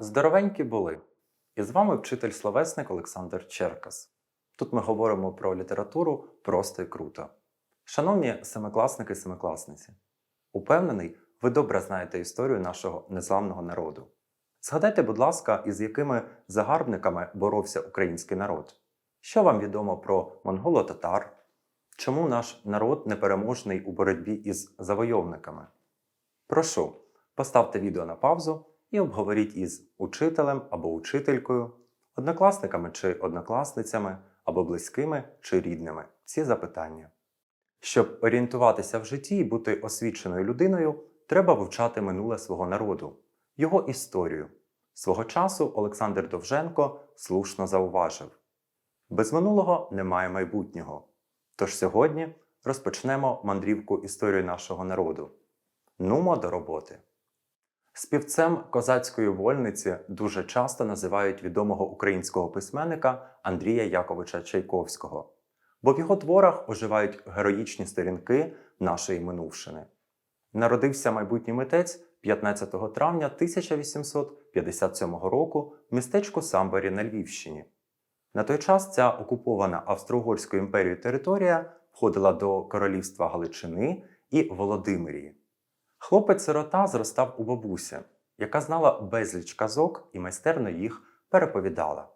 Здоровенькі були! І з вами вчитель-словесник Олександр Черкас. Тут ми говоримо про літературу просто і круто. Шановні семикласники і семикласниці, упевнений, ви добре знаєте історію нашого незламного народу. Згадайте, будь ласка, із якими загарбниками боровся український народ. Що вам відомо про монголо-татар? Чому наш народ непереможний у боротьбі із завойовниками? Прошу, поставте відео на паузу і обговоріть із учителем або учителькою, однокласниками чи однокласницями, або близькими чи рідними ці запитання. Щоб орієнтуватися в житті і бути освіченою людиною, треба вивчати минуле свого народу, його історію. Свого часу Олександр Довженко слушно зауважив: без минулого немає майбутнього. Тож сьогодні розпочнемо мандрівку історії нашого народу. Нумо до роботи. Співцем козацької вольниці дуже часто називають відомого українського письменника Андрія Яковича Чайковського, бо в його творах оживають героїчні сторінки нашої минувшини. Народився майбутній митець 15 травня 1857 року в містечку Самборі на Львівщині. На той час ця окупована Австро-Угорською імперією територія входила до королівства Галичини і Володимирії. Хлопець-сирота зростав у бабусі, яка знала безліч казок і майстерно їх переповідала.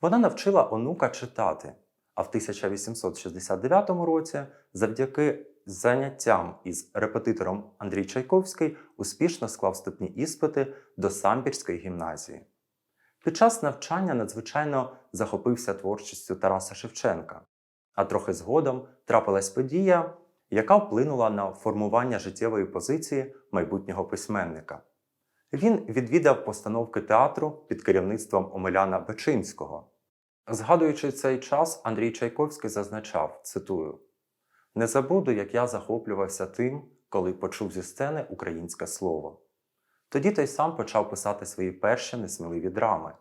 Вона навчила онука читати, а в 1869 році, завдяки заняттям із репетитором Андрій Чайковський, успішно склав вступні іспити до Самбірської гімназії. Під час навчання надзвичайно захопився творчістю Тараса Шевченка, а трохи згодом трапилась подія, яка вплинула на формування життєвої позиції майбутнього письменника. Він відвідав постановки театру під керівництвом Омеляна Бечинського. Згадуючи цей час, Андрій Чайковський зазначав, цитую: Не забуду, як я захоплювався тим, коли почув зі сцени українське слово. Тоді той сам почав писати свої перші несміливі драми,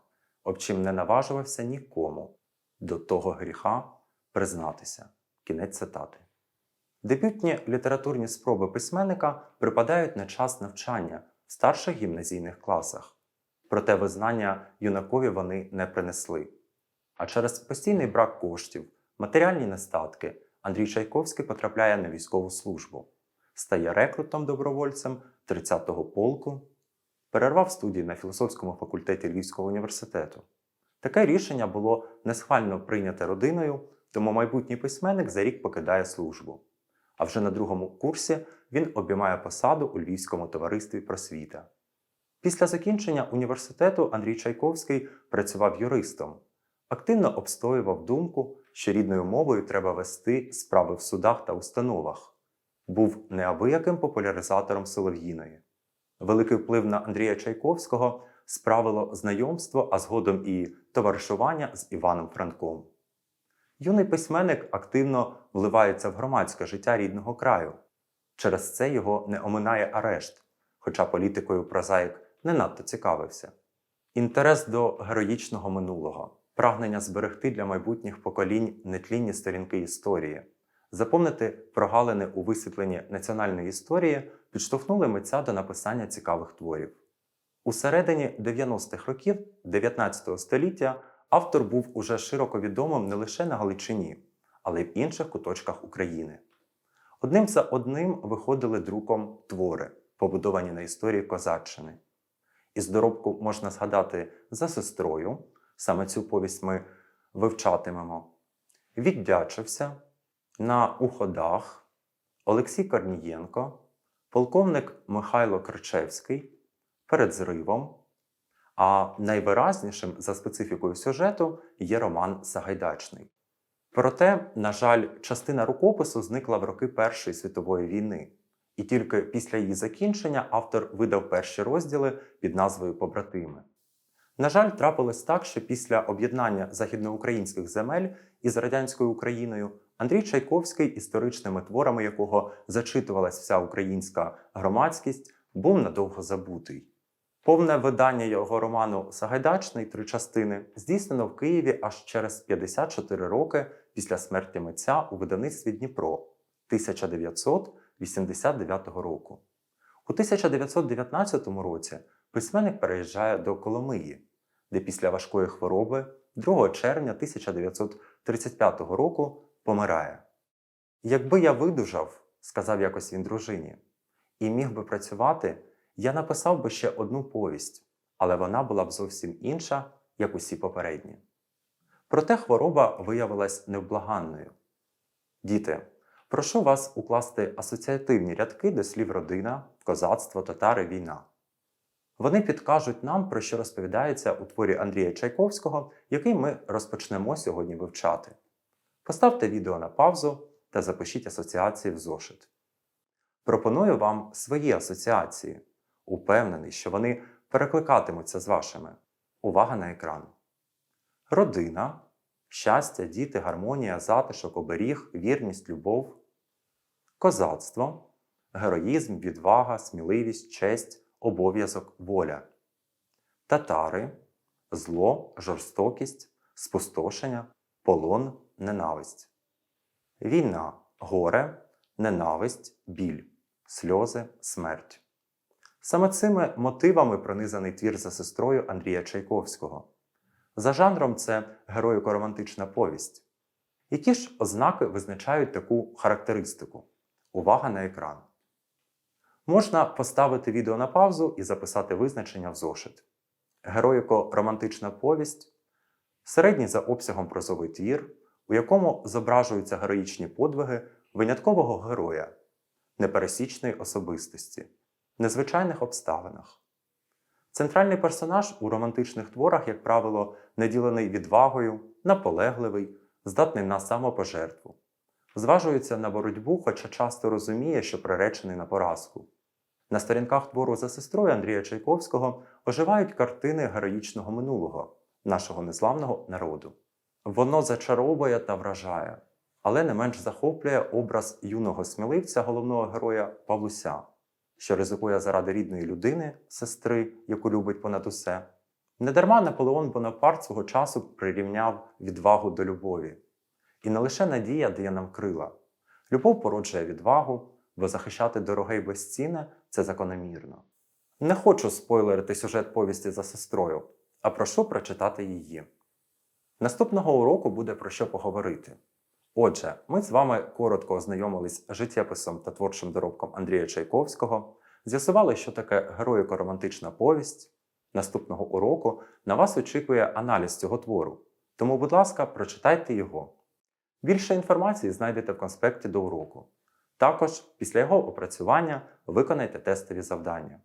об чим не наважувався нікому до того гріха признатися. Кінець цитати. Дебютні літературні спроби письменника припадають на час навчання в старших гімназійних класах, проте визнання юнакові вони не принесли. А через постійний брак коштів, матеріальні нестатки Андрій Чайковський потрапляє на військову службу, стає рекрутом добровольцем 30-го полку, перервав студії на філософському факультеті Львівського університету. Таке рішення було несхвально прийняте родиною, тому майбутній письменник за рік покидає службу. А вже на другому курсі він обіймає посаду у Львівському товаристві просвіта. Після закінчення університету Андрій Чайковський працював юристом, активно обстоював думку, що рідною мовою треба вести справи в судах та установах, був неабияким популяризатором Солов'їної. Великий вплив на Андрія Чайковського справило знайомство, а згодом і товаришування з Іваном Франком. Юний письменник активно вливається в громадське життя рідного краю. Через це його не оминає арешт, хоча політикою прозаїк не надто цікавився. Інтерес до героїчного минулого, прагнення зберегти для майбутніх поколінь нетлінні сторінки історії, заповнити прогалини у висвітленні національної історії підштовхнули митця до написання цікавих творів. У середині 90-х років 19 століття автор був уже широко відомим не лише на Галичині, але й в інших куточках України. Одним за одним виходили друком твори, побудовані на історії козаччини. Із доробку можна згадати за сестрою, саме цю повість ми вивчатимемо, віддячився на уходах Олексій Корнієнко, полковник Михайло Кричевський перед зривом. А найвиразнішим за специфікою сюжету є роман Сагайдачний. Проте, на жаль, частина рукопису зникла в роки Першої світової війни, і тільки після її закінчення автор видав перші розділи під назвою Побратими. На жаль, трапилось так, що після об'єднання західноукраїнських земель із радянською Україною Андрій Чайковський, історичними творами якого зачитувалась вся українська громадськість, був надовго забутий. Повне видання його роману Сагайдачний три частини здійснено в Києві аж через 54 роки після смерті митця у видавництві Дніпро 1989 року. У 1919 році письменник переїжджає до Коломиї, де після важкої хвороби 2 червня 1935 року помирає. Якби я видужав, сказав якось він дружині, і міг би працювати, я написав би ще одну повість, але вона була б зовсім інша, як усі попередні. Проте хвороба виявилась невблаганною. Діти, прошу вас укласти асоціативні рядки до слів родина, козацтво, татари, війна. Вони підкажуть нам, про що розповідається у творі Андрія Чайковського, який ми розпочнемо сьогодні вивчати. Поставте відео на паузу та запишіть асоціації в зошит. Пропоную вам свої асоціації. Упевнений, що вони перекликатимуться з вашими. Увага на екран. Родина, щастя, діти, гармонія, затишок, оберіг, вірність, любов, козацтво, героїзм, відвага, сміливість, честь, обов'язок, воля, татари, зло, жорстокість, спустошення, полон, ненависть, війна, горе, ненависть, біль, сльози, смерть. Саме цими мотивами пронизаний твір за сестрою Андрія Чайковського. За жанром це героїко-романтична повість. Які ж ознаки визначають таку характеристику? Увага на екран. Можна поставити відео на паузу і записати визначення в зошит. Героїко-романтична повість середній за обсягом прозовий твір, у якому зображуються героїчні подвиги виняткового героя, непересічної особистості, незвичайних обставинах. Центральний персонаж у романтичних творах, як правило, наділений відвагою, наполегливий, здатний на самопожертву, зважується на боротьбу, хоча часто розуміє, що приречений на поразку. На сторінках твору за сестрою Андрія Чайковського оживають картини героїчного минулого, нашого незламного народу. Воно зачаровує та вражає, але не менш захоплює образ юного сміливця головного героя Павлуся, що ризикує заради рідної людини, сестри, яку любить понад усе. Недарма Наполеон Бонапарт свого часу прирівняв відвагу до любові. І не лише надія дає нам крила. Любов породжує відвагу, бо захищати дороге й безцінне це закономірно. Не хочу спойлерити сюжет повісті за сестрою, а прошу прочитати її. Наступного уроку буде про що поговорити. Отже, ми з вами коротко ознайомились з життєписом та творчим доробком Андрія Чайковського, з'ясували, що таке героїко-романтична повість. Наступного уроку на вас очікує аналіз цього твору, тому, будь ласка, прочитайте його. Більше інформації знайдете в конспекті до уроку. Також після його опрацювання виконайте тестові завдання.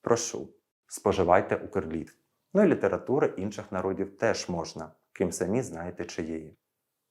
Прошу, споживайте укрліт. Ну і літератури інших народів теж можна, крім самі знаєте чиєї.